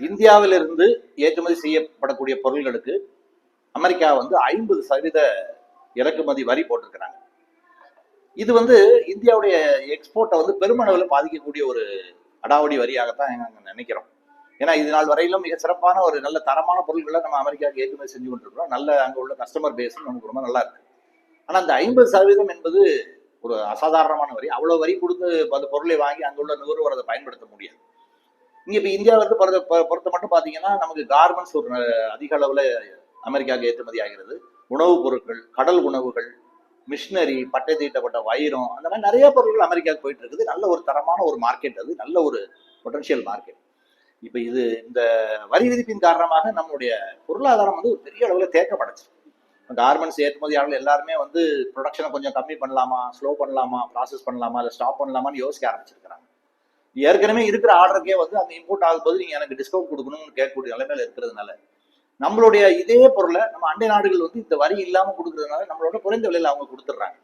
இந்தியாவிலிருந்து ஏற்றுமதி செய்யப்படக்கூடிய பொருள்களுக்கு அமெரிக்கா வந்து ஐம்பது சதவீத இறக்குமதி வரி போட்டிருக்கிறாங்க. இது வந்து இந்தியாவுடைய எக்ஸ்போர்ட்டை வந்து பெருமளவில் பாதிக்கக்கூடிய ஒரு அடாவடி வரியாகத்தான் நாங்கள் நினைக்கிறோம். ஏன்னா இது நாள் வரையிலும் மிக சிறப்பான ஒரு நல்ல தரமான பொருட்களை நம்ம அமெரிக்காவுக்கு ஏற்றுமதி செஞ்சு கொண்டிருக்கிறோம். நல்ல அங்கே உள்ள கஸ்டமர் பேஸ் நமக்கு ரொம்ப நல்லா இருக்கு. ஆனால் அந்த ஐம்பது சதவீதம் என்பது ஒரு அசாதாரணமான வரி. அவ்வளோ வரி கொடுத்து அந்த பொருளை வாங்கி அங்கே உள்ள நுகர்வோர் அதை பயன்படுத்த முடியாது. இங்கே இப்போ இந்தியாவிலிருந்து பொறுத்த பொறுத்த மட்டும் பார்த்தீங்கன்னா நமக்கு கார்மெண்ட்ஸ் ஒரு அதிக அளவில் அமெரிக்காவுக்கு ஏற்றுமதி ஆகிறது. உணவுப் பொருட்கள் கடல் உணவுகள் மிஷினரி பட்டை தீட்டப்பட்ட வைரம் அந்த மாதிரி நிறைய பொருட்கள் அமெரிக்காவுக்கு போயிட்டு இருக்குது. நல்ல ஒரு தரமான ஒரு மார்க்கெட் அது. நல்ல ஒரு பொட்டன்ஷியல் மார்க்கெட் இப்போ இது இந்த வரி விதிப்பின் காரணமாக நம்மளுடைய பொருளாதாரம் வந்து ஒரு பெரிய அளவில் தேக்கப்படைச்சு கார்மெண்ட்ஸ் ஏற்றுமதியாளர்கள் எல்லாருமே வந்து ப்ரொடக்ஷனை கொஞ்சம் கம்மி பண்ணலாமா ஸ்லோ பண்ணலாமா ப்ராசஸ் பண்ணலாமா இல்லை ஸ்டாப் பண்ணலாமான்னு யோசிக்க ஆரம்பிச்சிருக்கிறாங்க. ஏற்கனவே இருக்கிற ஆர்டருக்கே வந்து அந்த இம்போர்ட் ஆகும்போது நீங்கள் எனக்கு டிஸ்கவுண்ட் கொடுக்கணும்னு கேட்கக்கூடிய நிலைமையில இருக்கிறதுனால நம்மளுடைய இதே பொருளை நம்ம அண்டை நாடுகள் வந்து இந்த வரி இல்லாமல் கொடுக்கறதுனால நம்மளோட குறைந்த விலையில் அவங்க கொடுத்துட்றாங்க.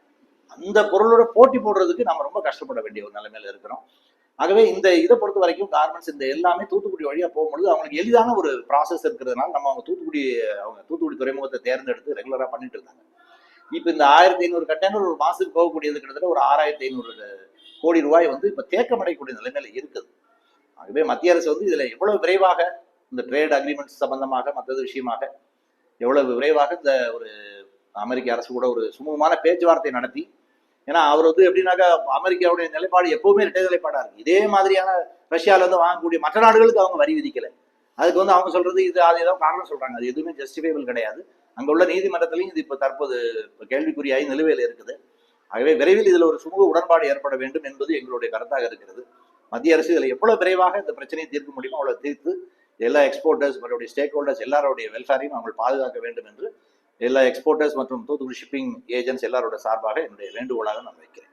அந்த பொருளோட போட்டி போடுறதுக்கு நம்ம ரொம்ப கஷ்டப்பட வேண்டிய ஒரு நிலைமையில இருக்கிறோம். ஆகவே இந்த இதை பொறுத்த வரைக்கும் கார்மெண்ட்ஸ் இந்த எல்லாமே தூத்துக்குடி வழியாக போகும்பொழுது அவங்களுக்கு எளிதான ஒரு ப்ராசஸ் இருக்கிறதுனால நம்ம அவங்க தூத்துக்குடி அவங்க தூத்துக்குடி துறைமுகத்தை தேர்ந்தெடுத்து ரெகுலராக பண்ணிட்டு இருந்தாங்க இப்போ இந்த ஆயிரத்தி ஐநூறு கண்டெய்னர் ஒரு மாசத்துக்கு போகக்கூடியது கிட்டத்தட்ட ஒரு ஆறாயிரத்தி ஐநூறு கோடி ரூபாய் வந்து இப்போ தேக்கமடையக்கூடிய நிலைமையில இருக்குது. ஆகவே மத்திய அரசு வந்து இதுல எவ்வளவு விரைவாக இந்த ட்ரேட் அக்ரிமெண்ட்ஸ் சம்பந்தமாக மற்றது விஷயமாக எவ்வளவு விரைவாக இந்த ஒரு அமெரிக்க அரசு கூட ஒரு சுமூகமான பேச்சுவார்த்தை நடத்தி ஏன்னா அவர் வந்து எப்படின்னாக்கா அமெரிக்காவுடைய நிலைப்பாடு எப்பவுமே இரட்டை நிலைப்பாடா இருக்கு. இதே மாதிரியான ரஷ்யால இருந்து வாங்கக்கூடிய மற்ற நாடுகளுக்கு அவங்க வரி விதிக்கல. அதுக்கு வந்து அவங்க சொல்றது இது அது ஏதோ காரணம் சொல்றாங்க. அது எதுவுமே ஜஸ்டிஃபைபிள் கிடையாது. அங்க உள்ள நீதிமன்றத்திலையும் இது இப்போ தற்போது கேள்விக்குறியாகி நிலுவையில் இருக்குது. ஆகவே விரைவில் இதில் ஒரு சுமூக உடன்பாடு ஏற்பட வேண்டும் என்பது எங்களுடைய கருத்தாக இருக்கிறது. மத்திய அரசு இதில் எவ்வளவு விரைவாக இந்த பிரச்சனையை தீர்க்க முடியுமோ அவ்வளவு தீர்த்து எல்லா எக்ஸ்போர்ட்டர்ஸ் மறுபடிய ஸ்டேக் ஹோல்டர்ஸ் எல்லாருடைய வெல்ஃபேரையும் அவங்க பாதுகாக்க வேண்டும் என்று எல்லா எக்ஸ்போர்ட்டர்ஸ் மற்றும் தூத்துக்குடி ஷிப்பிங் ஏஜென்ட்ஸ் எல்லாரோட சார்பாக என்னுடைய வேண்டுகோளாக நான் வைக்கிறேன்.